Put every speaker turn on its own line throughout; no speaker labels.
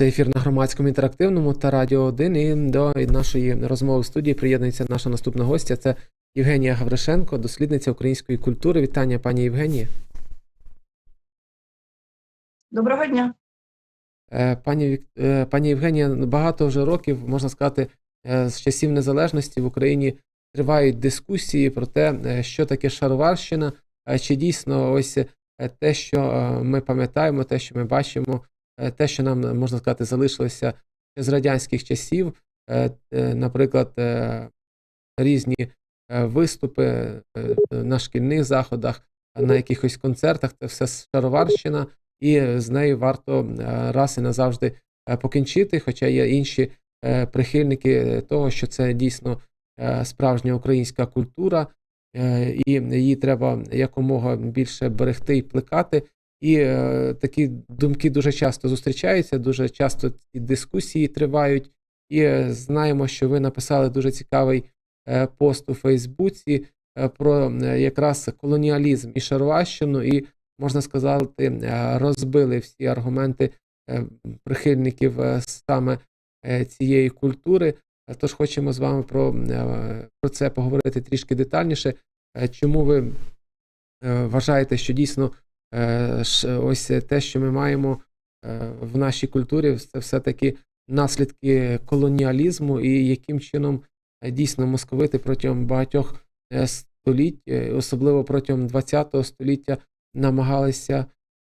Це ефір на громадському інтерактивному та Радіо 1. І до нашої розмови в студії приєднується наша наступна гостя. Це Євгенія Гавришенко, дослідниця української культури. Вітання, пані Євгенія.
Доброго дня.
Е, Пані, е, пані Євгенія, багато вже років, можна сказати, е, з часів незалежності в Україні тривають дискусії про те, що таке шароварщина, чи дійсно ось те, що ми пам'ятаємо, те, що ми бачимо, те, що нам, можна сказати, залишилося з радянських часів, е, е, наприклад, е, різні е, виступи е, на шкільних заходах, на якихось концертах, це все шароварщина і з нею варто е, раз і назавжди е, покінчити. Хоча є інші е, прихильники того, що це дійсно е, справжня українська культура, е, і її треба якомога більше берегти і плекати. І е, такі думки дуже часто зустрічаються, дуже часто ці дискусії тривають. І е, знаємо, що ви написали дуже цікавий е, пост у Фейсбуці е, про е, якраз колоніалізм і шароварщину, і можна сказати, е, розбили всі аргументи прихильників саме цієї культури. Тож хочемо з вами про, про це поговорити трішки детальніше. Чому ви вважаєте, що дійсно ось те, що ми маємо е, в нашій культурі, це все-таки наслідки колоніалізму, і яким чином е, дійсно московити протягом багатьох е, століть, е, особливо протягом ХХ століття, намагалися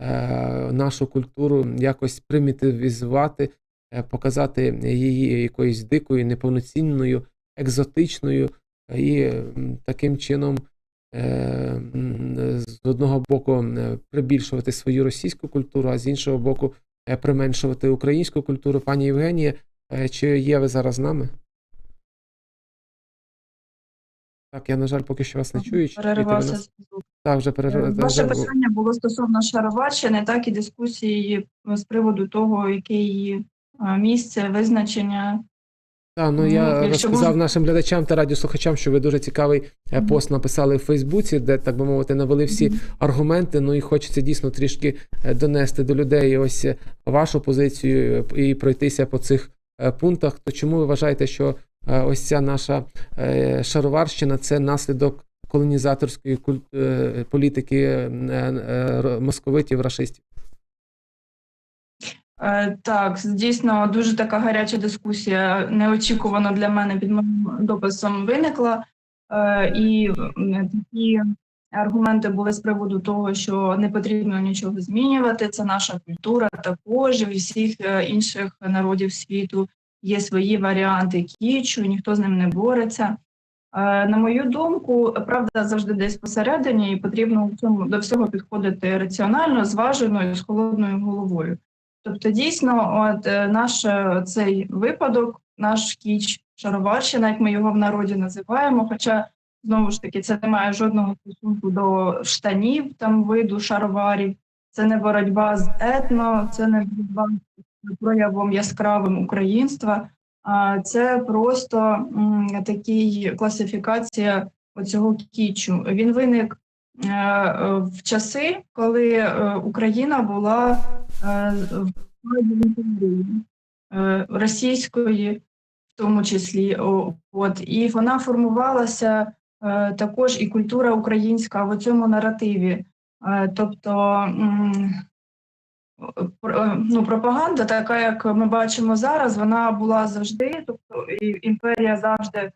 е, нашу культуру якось примітивізувати, е, показати її якоюсь дикою, неповноцінною, екзотичною, е, і таким чином е, з одного боку е, прибільшувати свою російську культуру, а з іншого боку е, применшувати українську культуру. Пані Євгенія, е, чи є ви зараз з нами? Так, я, на жаль, поки що вас не чую.
Переривався
нас? Так, вже
Е,
перерив...
Ваше питання було стосовно Шароварщини, так і дискусії е, з приводу того, яке її е, місце, визначення.
Так, ну
Ну,
я
якщо
розказав
можна-
нашим глядачам та радіослухачам, що ви дуже цікавий е, пост написали в Фейсбуці, де, так би мовити, навели всі аргументи. Ну і хочеться дійсно трішки е, донести до людей ось е, вашу позицію і пройтися по цих пунктах. То чому ви вважаєте, що ось ця наша шароварщина це наслідок колонізаторської політики московитів, рашистів?
Е, Так, дійсно дуже така гаряча дискусія неочікувано для мене під моїм дописом виникла. Е, І такі аргументи були з приводу того, що не потрібно нічого змінювати. Це наша культура також і всіх е, інших народів світу є свої варіанти кічу, ніхто з ним не бореться. На мою думку, правда завжди десь посередині, і потрібно до всього підходити раціонально, зважено і з холодною головою. Тобто, дійсно, от е, наш е, цей випадок, наш кіч шароварщина, як ми його в народі називаємо. Хоча знову ж таки це не має жодного стосунку до штанів, там виду шароварів, це не боротьба з етно, це не боротьба з проявом яскравим українства. А це просто такий класифікація оцього кічу. Він виник в часи, коли е, Україна була е, в е, російської, в тому числі, от і вона формувалася е, також і культура українська в цьому наративі. Е, Тобто е, ну, пропаганда, така як ми бачимо зараз, вона була завжди, тобто імперія завжди е,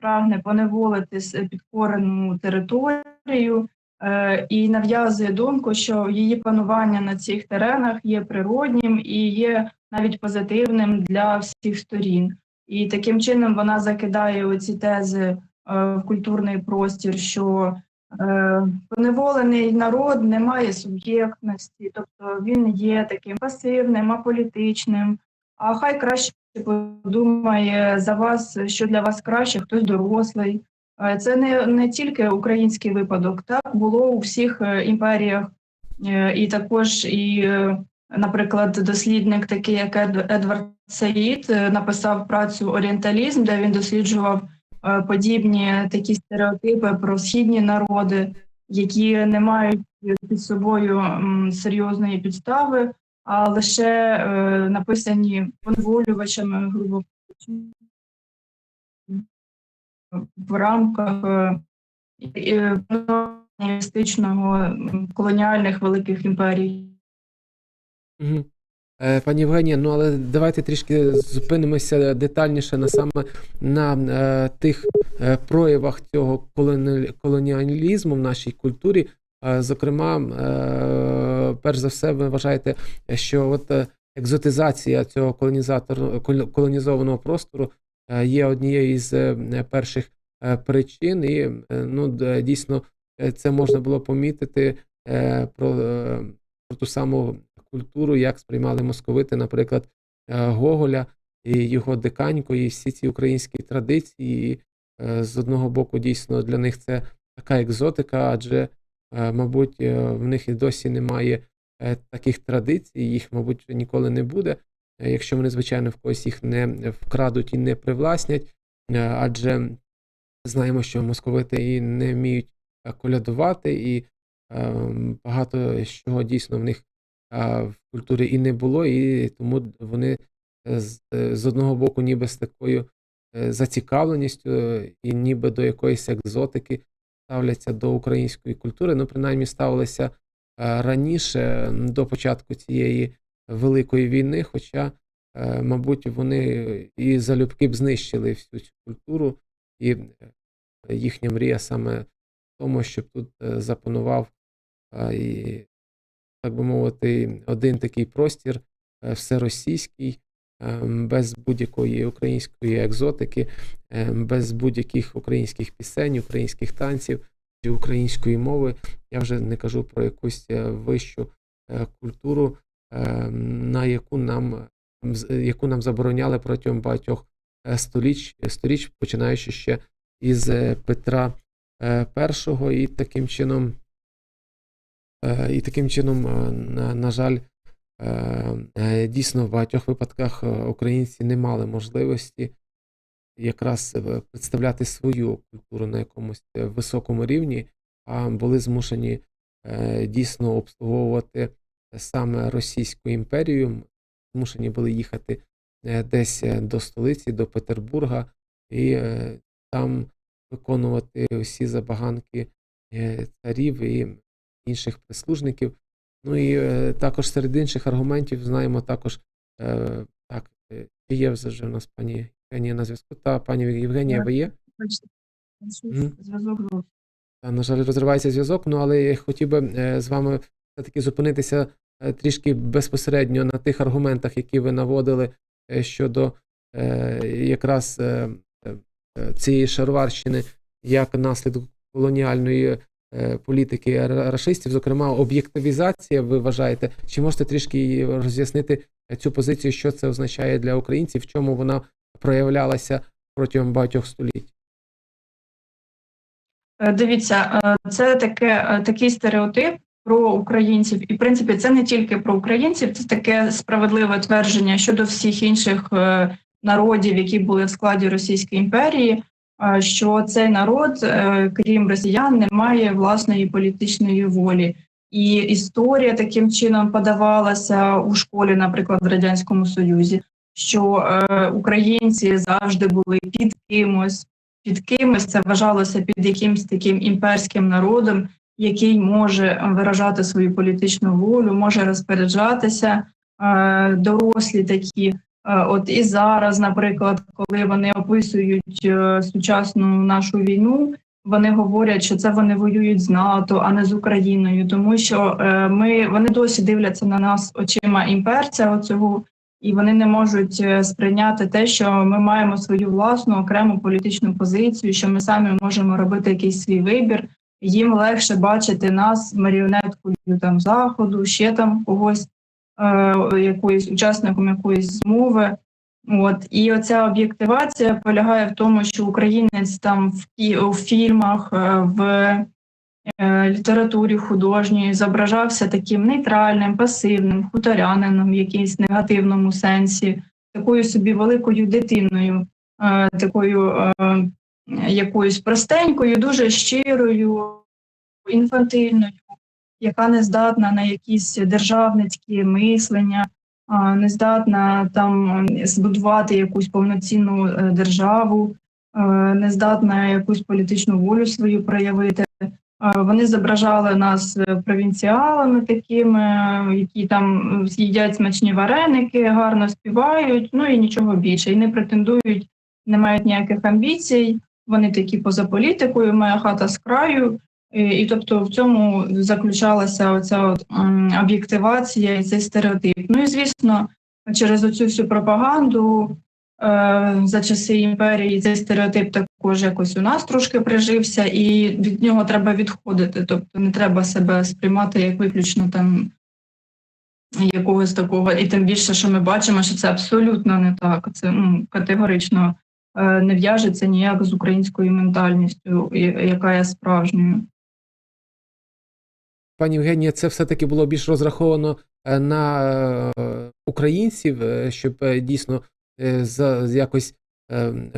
прагне поневолити підкорену територію е, і нав'язує думку, що її панування на цих теренах є природнім і є навіть позитивним для всіх сторін. І таким чином вона закидає оці тези е, в культурний простір, що е, поневолений народ не має суб'єктності, тобто він є таким пасивним, аполітичним. А хай краще подумає за вас, що для вас краще, хтось дорослий. Е, Це не, не тільки український випадок, так було у всіх е, імперіях, Е, і також і, наприклад, дослідник, такий як Едвард Саїд, написав працю Орієнталізм, де він досліджував подібні такі стереотипи про східні народи, які не мають під собою серйозної підстави. А лише е, написані поневолювачами, грубо в рамках е, і- і колоніалістичного м, колоніальних великих імперій.
Е, Пані Євгенія, ну але давайте трішки зупинимося детальніше на саме на е, тих е, проявах цього колоні- колоніалізму в нашій культурі. Е, зокрема, е, перш за все, ви вважаєте, що от е, екзотизація цього колонізатор колонізованого простору е, є однією із е, перших причин, і ну дійсно це можна було помітити про, про ту саму культуру, як сприймали московити, наприклад, Гоголя і його диканько, і всі ці українські традиції. І, З одного боку, дійсно для них це така екзотика, адже, мабуть, е, в них і досі немає е, таких традицій, їх, мабуть, ніколи не буде, е, якщо вони, звичайно, в когось їх не вкрадуть і не привласнять, Е, адже знаємо, що московити і не вміють е, колядувати, і е, багато чого дійсно в них в культурі і не було, і тому вони е, з, е, одного боку, ніби з такою е, зацікавленістю, е, і ніби до якоїсь екзотики ставляться до української культури. Ну, принаймні, ставилися е, раніше до початку цієї великої війни, хоча, е, мабуть, вони і залюбки б знищили всю цю культуру, і е, їхня мрія саме в тому, щоб тут запанував так би мовити, один такий простір всеросійський, без будь-якої української екзотики, е, без будь-яких українських пісень, українських танців української мови. Я вже не кажу про якусь е, вищу е, культуру, е, на яку нам, яку нам забороняли протягом багатьох е, століть, сторіч, починаючи ще із Петра І, і таким чином. І таким чином, на, жаль, дійсно в багатьох випадках е, українці не мали можливості якраз е, представляти свою культуру на якомусь е, високому рівні, а були змушені е, дійсно обслуговувати саме Російську імперію, змушені були їхати е, десь е, до столиці, до Петербурга, і е, там виконувати всі забаганки е, царів і інших прислужників. Ну і е, також серед інших аргументів знаємо також, е, так, е, чи є вже в нас пані Євгенія на зв'язку. Та пані Євгенія, ви є?
Зв'язок.
Та, на жаль, розривається зв'язок, ну але я хотів би з вами все-таки зупинитися трішки безпосередньо на тих аргументах, які ви наводили щодо е, якраз цієї шароварщини як наслідок колоніальної політики ра- рашистів, зокрема, об'єктивізація, ви вважаєте, чи можете трішки роз'яснити цю позицію, що це означає для українців, в чому вона проявлялася протягом багатьох століть?
Е, Дивіться, е, це таке, е, такий стереотип про українців, і в принципі це не тільки про українців, це таке справедливе твердження щодо всіх інших е, народів, які були в складі Російської імперії. Що цей народ, е, крім росіян, не має власної політичної волі, і історія таким чином подавалася у школі, наприклад, в радянському союзі, що е, українці завжди були під кимось, під кимось це вважалося під якимсь таким імперським народом, який може виражати свою політичну волю, може розпоряджатися. Е, Дорослі такі, от і зараз, наприклад, коли вони описують е, сучасну нашу війну, вони говорять, що це вони воюють з НАТО, а не з Україною, тому що е, ми вони досі дивляться на нас очима імперця оцього, і вони не можуть е, сприйняти те, що ми маємо свою власну окрему політичну позицію, що ми самі можемо робити якийсь свій вибір. Їм легше бачити нас маріонеткою там заходу, ще там когось, е, якоюсь учасником якоїсь змови. От і оця об'єктивація полягає в тому, що українець там в у фільмах, е, в е, літературі художньої зображався таким нейтральним, пасивним, хуторянином в якійсь негативному сенсі, такою собі великою дитиною, е, такою е, якоюсь простенькою, дуже щирою, інфантильною. Яка не здатна на якісь державницькі мислення, не здатна там збудувати якусь повноцінну е, державу, е, не здатна якусь політичну волю свою проявити. Е, Вони зображали нас провінціалами такими, які там з'їдять смачні вареники, гарно співають, ну і нічого більше. І не претендують, не мають ніяких амбіцій. Вони такі поза політикою, моя хата з краю. І, тобто в цьому заключалася оця от, об'єктивація і цей стереотип. Ну і звісно, через оцю всю пропаганду е, за часи імперії цей стереотип також якось у нас трошки прижився, і від нього треба відходити. Тобто не треба себе сприймати як виключно там якогось такого, і тим більше, що ми бачимо, що це абсолютно не так. Це ну, категорично е, не в'яжеться ніяк з українською ментальністю, яка є справжньою.
Пані Євгенія, це все-таки було більш розраховано е, на е, українців, е, щоб дійсно якось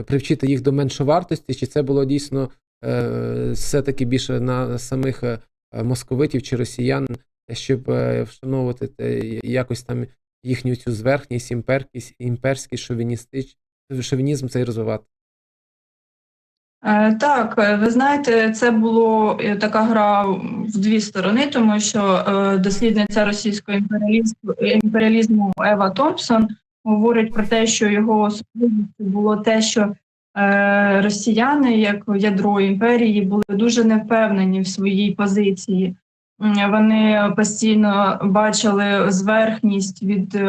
привчити їх до меншовартості, чи це було дійсно все-таки більше на самих московитів чи росіян, щоб вшановувати якось там їхню цю зверхність, імперськість, імперський шовіністич, шовінізм цей розвивати?
Е, Так, е, ви знаєте, це було е, така гра в дві сторони, тому що дослідниця російського імперіалізму, Ева Томпсон говорить про те, що його особливістю було те, що росіяни, як ядро імперії, були дуже невпевнені в своїй позиції. Вони постійно бачили зверхність від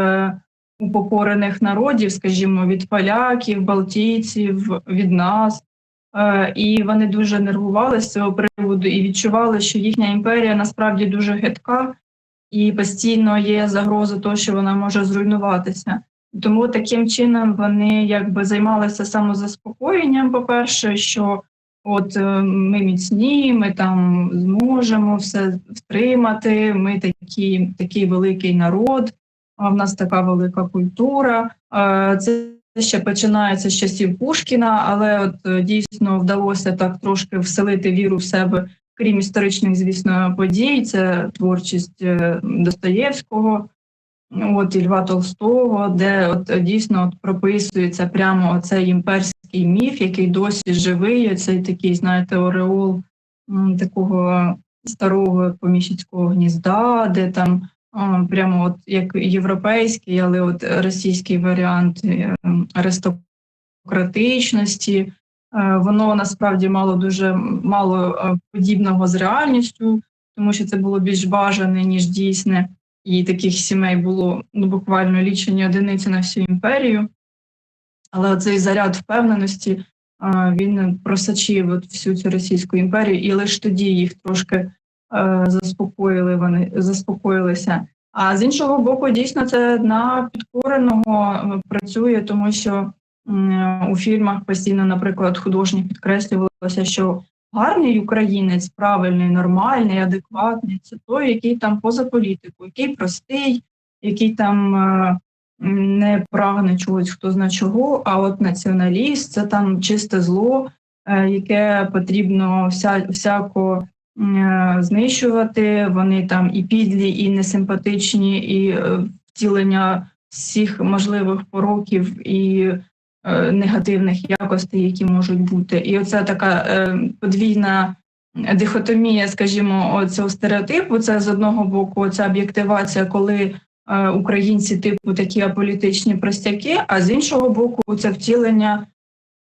упокорених народів, скажімо, від поляків, балтійців, від нас. Е, І вони дуже нервували з цього приводу і відчували, що їхня імперія насправді дуже гидка, і постійно є загроза того, що вона може зруйнуватися. Тому таким чином вони якби займалися самозаспокоєнням. По-перше, що от е, ми міцні, ми там зможемо все втримати. Ми такі, такий великий народ, а в нас така велика культура. Е, Це ще починається з часів Пушкіна, але от е, дійсно вдалося так трошки вселити віру в себе, крім історичних, звісно, подій. Це творчість е, Достоєвського, от і Льва Толстого, де от е, дійсно от прописується прямо цей імперський міф, який досі живий. Цей такий, знаєте, ореол такого старого поміщицького гнізда, де там прямо от як європейський, але от російський варіант е, аристократичності. Е, Воно насправді мало дуже мало е, подібного з реальністю, тому що це було більш бажане, ніж дійсне, і таких сімей було ну, буквально лічені одиниці на всю імперію. Але цей заряд впевненості він просочив от всю цю російську імперію, і лише тоді їх трошки е, заспокоїли. Вони заспокоїлися. А з іншого боку, дійсно це на підкореного е, працює, тому що у фільмах постійно, наприклад, художник підкреслювалося, що гарний українець, правильний, нормальний, адекватний це той, який там поза політикою, який простий, який там. е, не прагне чогось хто зна чого, а от націоналіст це там чисте зло, е, яке потрібно вся, всяко е, знищувати. Вони там і підлі, і несимпатичні, і е, втілення всіх можливих пороків і е, негативних якостей, які можуть бути. І оця така е, подвійна дихотомія, скажімо, цього стереотипу. Це з одного боку ця об'єктивація, коли е, українці типу такі аполітичні простяки, а з іншого боку, це втілення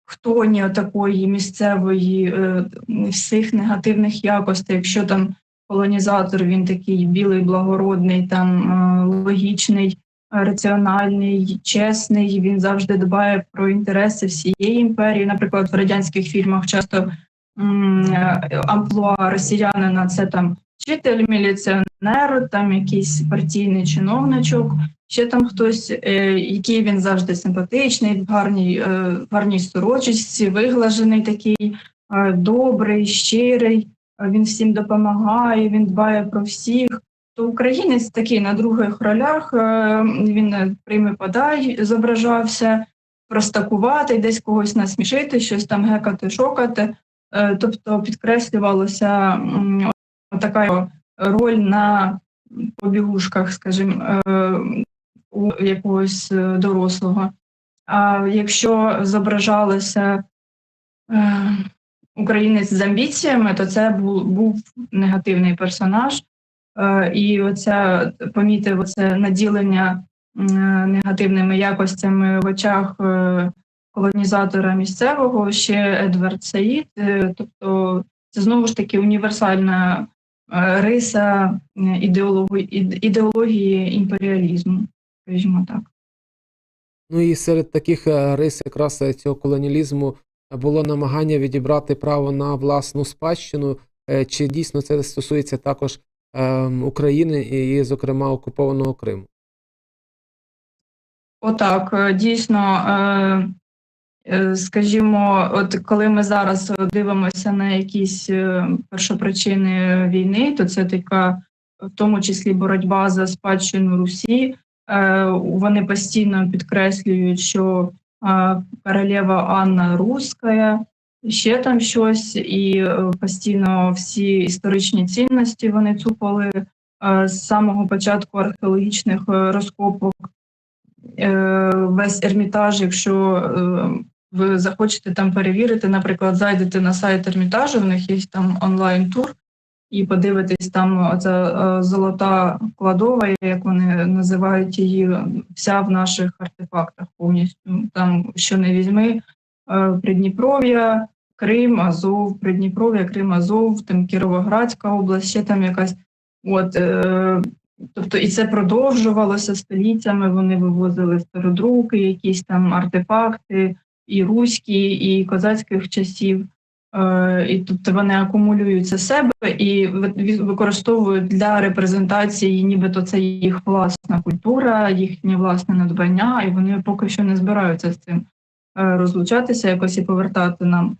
хтоні такої місцевої е, всіх негативних якостей. Якщо там колонізатор, він такий білий, благородний, там е, логічний, е, раціональний, чесний. Він завжди дбає про інтереси всієї імперії. Наприклад, в радянських фільмах часто е, амплуа росіянина це там вчитель, міліціонер, там якийсь партійний чиновничок, ще там хтось, е, який він завжди симпатичний, в гарній, е, в гарній сорочці, виглажений такий, е, добрий, щирий, він всім допомагає, він дбає про всіх. То українець такий на других ролях, він е, прийми подай, зображався, простакувати, десь когось насмішити, щось там гекати, шокати. Тобто підкреслювалося така роль на побігушках, скажімо, е, у якогось е, дорослого. А якщо зображалося е, українець з амбіціями, то це був, був негативний персонаж. Е, і оця помітив оце наділення негативними якостями в очах е, колонізатора місцевого ще Едвард Саїд. Е, Тобто це знову ж таки універсальна е, риса е, ідеології, ідеології імперіалізму, скажімо так.
Ну і серед таких е, рис якраз е, цього колоніалізму було намагання відібрати право на власну спадщину. Е, Чи дійсно це стосується також ем, України і, зокрема, окупованого Криму?
Отак, е, дійсно, е, е, скажімо, от коли ми зараз дивимося на якісь е, першопричини війни, то це така, в тому числі, боротьба за спадщину Русі. Е, Вони постійно підкреслюють, що е, королева Анна Руська, ще там щось, і е, постійно всі історичні цінності вони цупали е, з самого початку археологічних е, розкопок е, весь ермітаж, якщо е, ви захочете там перевірити, наприклад, зайдете на сайт ермітажу, в них є там онлайн-тур, і подивитесь там оця е, золота кладова, як вони називають її, вся в наших артефактах повністю. Там, що не візьми, е, Придніпров'я, Крим, Азов, Придніпров'я, Крим, Азов, там Кіровоградська область, ще там якась. От, е, Тобто і це продовжувалося століттями. Вони вивозили стародруки, якісь там артефакти, і руські, і козацьких часів. Е, І тобто вони акумулюють це себе і використовують для репрезентації, нібито це їх власна культура, їхнє власне надбання, і вони поки що не збираються з цим е, розлучатися, якось і повертати нам.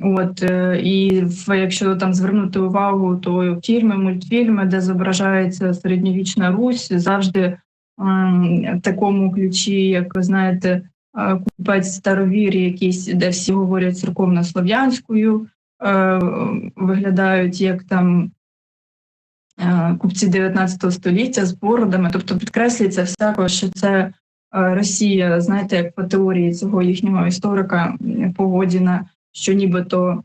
От е, і якщо там звернути увагу, то фільми, мультфільми, де зображається середньовічна Русь, завжди ем, в такому ключі, як ви знаєте, купець старовірі, якісь, де всі говорять церковно-слов'янською, е, виглядають як там е, купці 19 століття з бородами, тобто підкреслюється всяко, що це е, Росія, знаєте, як по теорії цього їхнього історика м, Погодіна, що нібито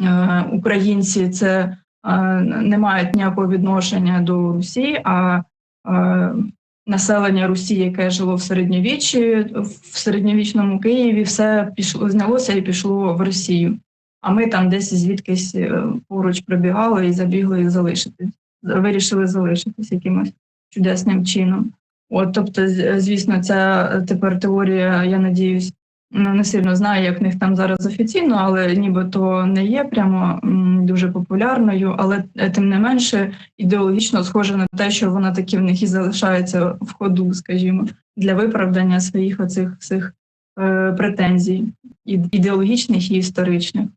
е, українці це е, не мають ніякого відношення до Русі, а е, населення Русі, яке жило в середньовіччі, в середньовічному Києві, все пішло знялося і пішло в Росію. А ми там десь звідкись е, поруч пробігали і забігли і залишитись. Вирішили залишитись якимось чудесним чином. От, тобто, звісно, ця тепер теорія, я надіюсь, не сильно знаю, як в них там зараз офіційно, але нібито не є прямо дуже популярною, але е, тим не менше ідеологічно схоже на те, що вона таки в них і залишається в ходу, скажімо, для виправдання своїх оцих всіх е, претензій, ідеологічних і історичних.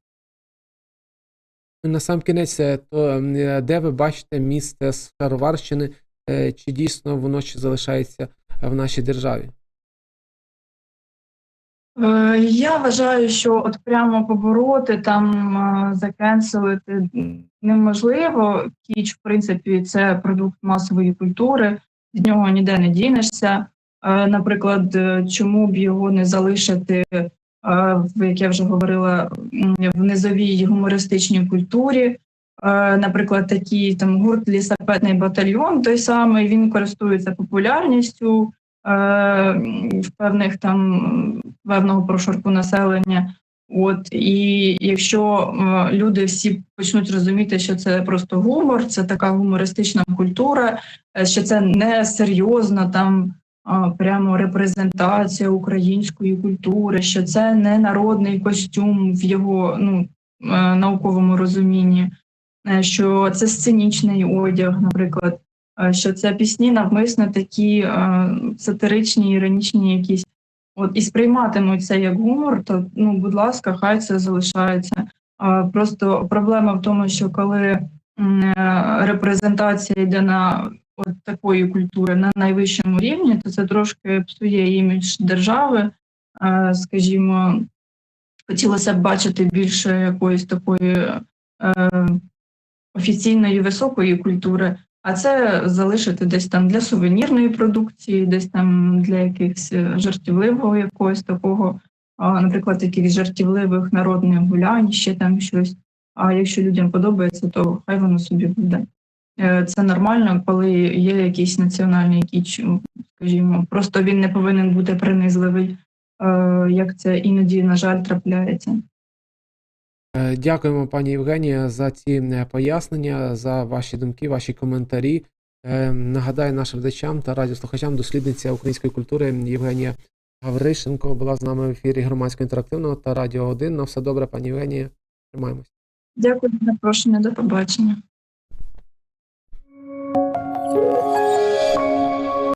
Ну, На сам кінець, е, то де ви бачите місце з Шароварщини, чи дійсно воно ще залишається в нашій державі?
Е, Я вважаю, що от прямо побороти там е, закенселити неможливо. Кіч, в принципі, це продукт масової культури, від нього ніде не дінешся. Е, Наприклад, чому б його не залишити, як я вже говорила, в низовій гумористичній культурі. Наприклад, такий там гурт лісапетний батальйон, той самий він користується популярністю в певних там певного прошарку населення. От і якщо е, люди всі почнуть розуміти, що це просто гумор, це така гумористична культура, е, що це не серйозна там а, прямо репрезентація української культури, що це не народний костюм в його ну, е, науковому розумінні, е, що це сценічний одяг, наприклад, е, що це пісні навмисно такі е, сатиричні, іронічні якісь. От і сприйматимуть це як гумор, то ну, будь ласка, хай це залишається. Просто проблема в тому, що коли е, репрезентація йде на от такої культури на найвищому рівні, то це трошки псує імідж держави. Е, Скажімо, хотілося б бачити більше якоїсь такої е, офіційної високої культури, а це залишити десь там для сувенірної продукції, десь там для якихось е, жартівливого якогось такого, наприклад, якихось жартівливих народних гулянь, ще там щось. А якщо людям подобається, то хай воно собі буде. Е, Це нормально, коли є якийсь національний кіч, скажімо, просто він не повинен бути принизливий, е, як це іноді, на жаль, трапляється.
Е, Дякуємо, пані Євгенія, за ці е, пояснення, за ваші думки, ваші коментарі. Е, Нагадаю нашим глядачам та радіослухачам, дослідниця української культури Євгенія Гавришенко була з нами в ефірі громадського інтерактивного та Радіо 1. На все добре, пані Євгенія. Тримаємось.
Дякую за запрошення. До побачення.